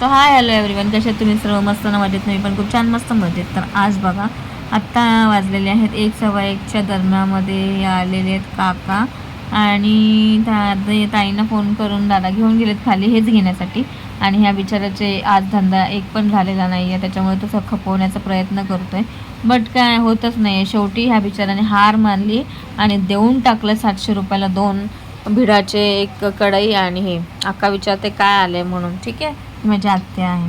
तर hi hello everyone कशा तुम्ही? सर्व मस्त ना मजेत? मी पण खूप छान मस्त मजेत. तर आज बघा आत्ता वाजलेले आहेत एक सव्वा एकच्या दरम्यामध्ये आलेले आहेत काका. आणि त्या ताईंना फोन करून दादा घेऊन गेलेत खाली हेच घेण्यासाठी. आणि ह्या बिचाराचे आज धंदा एक पण झालेला नाही आहे त्याच्यामुळे तो खपवण्याचा प्रयत्न करतो आहे बट काय होतच नाही आहे शेवटी ह्या बिचाराने हार मानली आणि देऊन टाकलं सातशे रुपयाला दोन भिडाचे एक कढई आणि हे. अक्का विचारते काय आलंय? म्हणून. ठीक आहे? माझी आत्या आहे.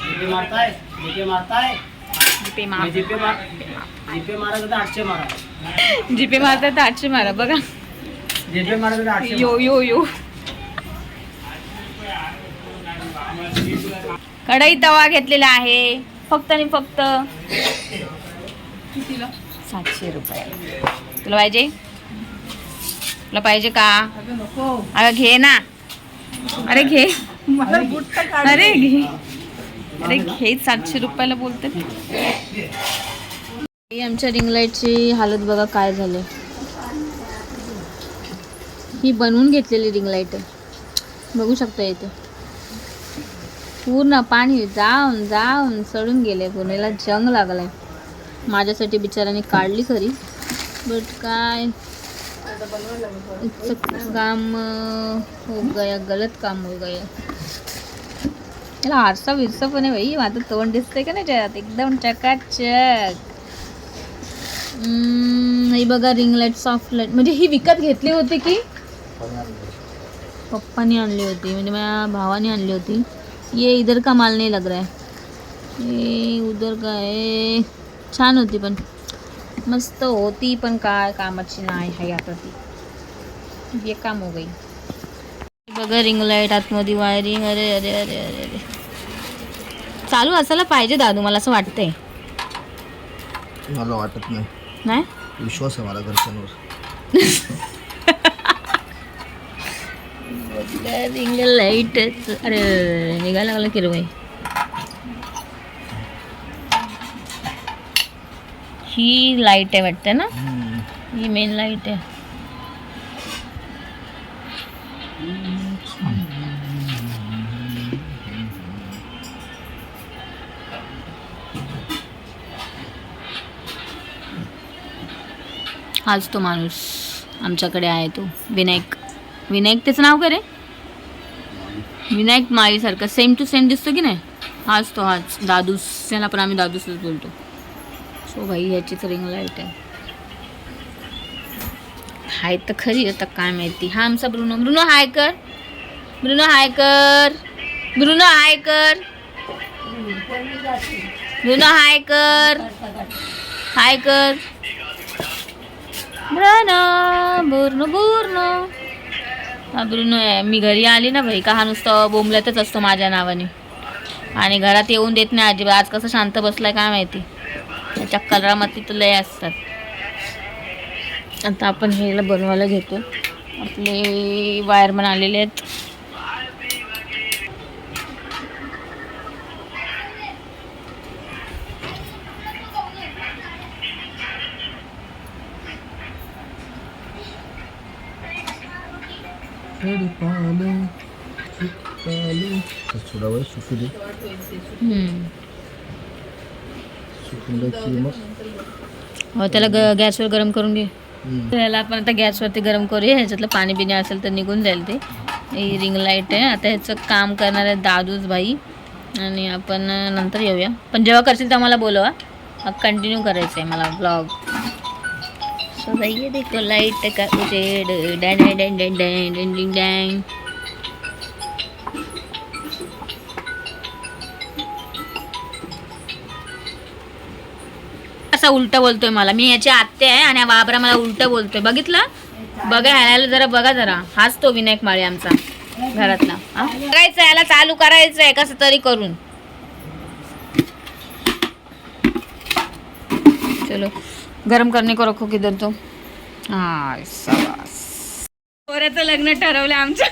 जीपे मारताय जीपे मारताय. जीपे मी जीपे मार जीपे मारा तर आठशे मारा. जीपे मारतात तर आठशे मारा बघा. जीपे मारा तर आठशे यो यो यो. कढई तवा घेतलेला आहे फक्त आणि फक्त. सातशे रुपये. तुला पाहिजे? तुला पाहिजे का? अगं घे ना. अरे घे. अरे घे. अरे घे. सातशे रुपयाला बोलते. आमच्या रिंग लाईटची हालत बघा काय झाली ही बनवून घेतलेली रिंग लाइट आहे. बघू शकता इथे. पूर्ण पाणी जाऊन जाऊन सडून गेले पूर्णला जंग लागलाय. माझ्यासाठी बिचाराने काढली खरी. बट काय? काम हो गया गलत काम हो गया. त्याला आरसा विरसा पण आहे बाई माझं तोंड दिसतंय का नाही त्यात? एकदम चकाचक. हम्म, बघा रिंग लाइट सॉफ्ट लाइट म्हणजे ही विकत घेतली होती की? पप्पाने आणली होती. म्हणजे माझ्या भावाने आणली होती. ये इधर का माल नाही लग रहा है? ये उधर का आहे छान होती पण. मस्त होती पण काय कामाची नाही आहे आता ती. बेकाम हो गई. बघा रिंग लाइट आतमध्ये वायरिंग अरे अरे अरे अरे अरे. चालू असायला पाहिजे दादू मला असं वाटतंय. मला वाटत नाही. नाही? विश्वास आहे मला घरच्यांवर. रिंग लाइट अरे निघायला लागलं की ही लाइट आहे वाटतं ना? ही मेन लाइट आहे. हाच तो माणूस आमच्याकडे आहे तो. विनायक. विनायक त्याचं नाव काय रे? विनायक माळीसारखं. सेम टू सेम दिसतो की नाही? हाच तो हाच. दादूस. याला पण आम्ही दादूसच बोलतो. हो सो भाई ह्याचीच रिंग लाइट आहे. हाय तर खरी आता काय माहिती. हा आमचा ब्रुनो. ब्रुनो हाय कर. ब्रुनो हाय कर. ब्रुनो हाय कर. ब्रुनो हाय कर. हाय कर. Bruno Bruno Bruno. हा ब्रुनो आहे. मी घरी आली ना भाई का हा नुसतं बोंबलतच असतो माझ्या नावाने. आणि घरात येऊन देत नाही अजिबात. आज कसं शांत बसलाय काय माहिती. त्याच्या कलरामध्ये तर लय असतात. आता आपण हेला बनवायला घेतो आपले वायरमन आलेले आहेत. सुकू दे हो त्याला ग गॅसवर गरम करून घे. त्याला आपण आता गॅसवरती गरम करूया. ह्याच्यातलं पाणी बिणी असेल तर निघून जाईल ते. ही रिंग लाइट आहे. आता ह्याचं काम करणार आहे दादूच भाई. आणि आपण नंतर येऊया. पण जेव्हा करशील तेव्हा मला बोलवा. कंटिन्यू करायचं आहे मला ब्लॉग सो भाई ये देखो लाइट का उजेड. डॅन डॅन डॅन डॅन डॅन डॅन डॅन. कसा उलट बोलतोय मला? मी याची आत्या आहे आणि बाबरा मला उलट बोलतोय. बघितलं? बघा ह्याला जरा बघा जरा. हाच तो विनायक माळे आमचा घरातला. हा? बघायचं याला चालू करायचं आहे कसं तरी करून. चलो गरम करणे करो खो किधर तो. हा लग्न ठरवलं आमचं.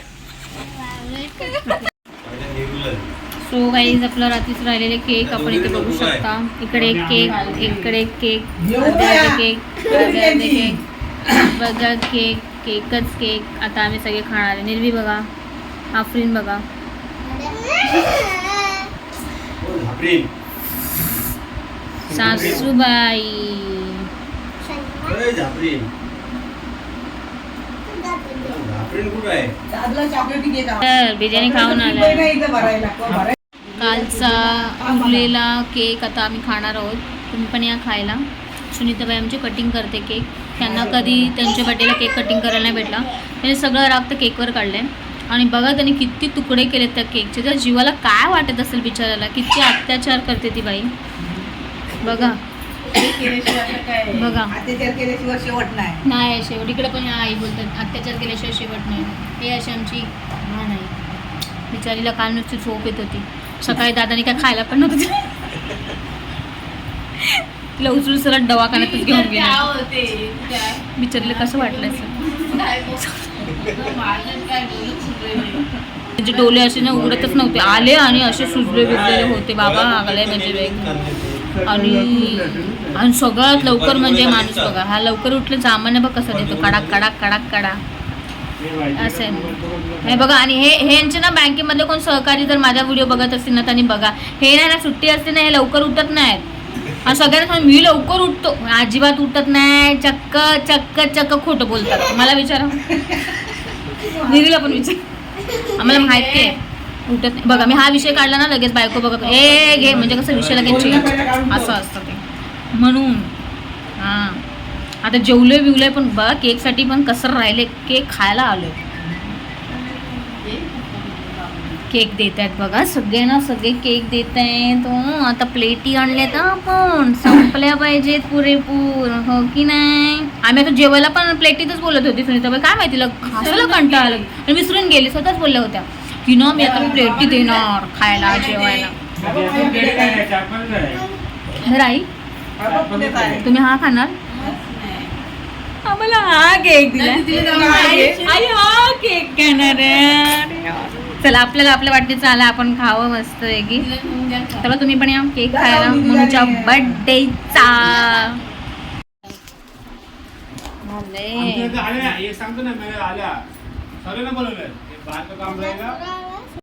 सो गाईज आपलं रात्रीच राहिलेले केक आपण इथे बघू शकता. इकडे एक केक इकडे एक केक केक केक बघा केक केकच केक. आता आम्ही सगळे खाणार आहे. निर्वी बघा. आफरीन बघा. सासूबाई. तर बिर्याणी खाऊन आला कालचा उरलेला केक आता आम्ही खाणार आहोत. तुम्ही पण या खायला. सुनीताबाई आमची कटिंग करते केक. त्यांना कधी त्यांच्या बड्डेला केक कटिंग करायला नाही भेटला. त्यांनी सगळं राग तर केकवर काढलं आहे आणि बघा त्यांनी किती तुकडे केलेत त्या केकचे त्या जीवाला काय वाटत असेल बिचाराला किती अत्याचार करते ती बाई. बघा. बघा. अत्याचार केल्याशिवाय शेवट नाही. शेवट. इकडे पण आई बोलतात अत्याचार केल्याशिवाय शेवट नाही. हे अशी आमची हा नाही बिचारीला काल नुसती झोप येत होती. सकाळी दादाने काय खायला पण नव्हतं. तिला उचलून सरळ दवाखान्यातच घेऊन गेला. बिचारीला कसं वाटलं म्हणजे डोले असे ना उघडतच नव्हते. आले आणि असे सुजले बिजलेले होते. बाबा आगले म्हणजे आणि आणि सगळ्यात लवकर म्हणजे माणूस बघा. हा लवकर उठले सामान्य बघ कसं देतो. कडाक कडाक कडाक कडा असं आहे. हे बघा आणि हे हे यांचे ना बँकेमधले कोण सहकारी जर माझा व्हिडिओ बघत असतील ना त्यांनी बघा. हे नाही ना सुट्टी असते ना हे लवकर उठत नाहीत. आणि सगळ्यांना सांग, मी लवकर उठतो. अजिबात उठत नाही. चक्क चक्क चक्क खोटं बोलतात. मला विचारा. निरीला पण विचार. आम्हाला माहिती आहे. उठत नाही. बघा मी हा विषय काढला ना लगेच बायको बघत ए घे म्हणजे कसं विषय लगेच. असं असतं ते. म्हणून. हां. आता जेवलोय बिवलोय पण बघा केकसाठी पण कसं राहिले केक खायला आलोय. केक देत आहेत बघा सगळे ना सगळे केक देत आहेत हो आता प्लेटी आणल्यात आपण. संपल्या पाहिजेत पुरेपूर हो की नाही? आम्ही आता जेवायला पण प्लेटीतच बोलत होती सुनीताबाई काय माहिती खायला कंटाळा आला. आणि विसरून गेली स्वतःच बोलल्या होत्या. की ना मी आता प्लेटी देणार खायला जेवायला. तर आई तुम्ही हा खाणार? आम्हाला हा केक दिला आई हा केक घेणार आहे. चला आपल्याला आपल्या वाटणीचं आला आपण खावं मस्त की चला तुम्ही पण या केक खायला. मम्मीच्या बर्थडेचा आमच्या इथं आल्या एक सांगतो ना मी आल्या. सगळ्यांना बोलवलंय.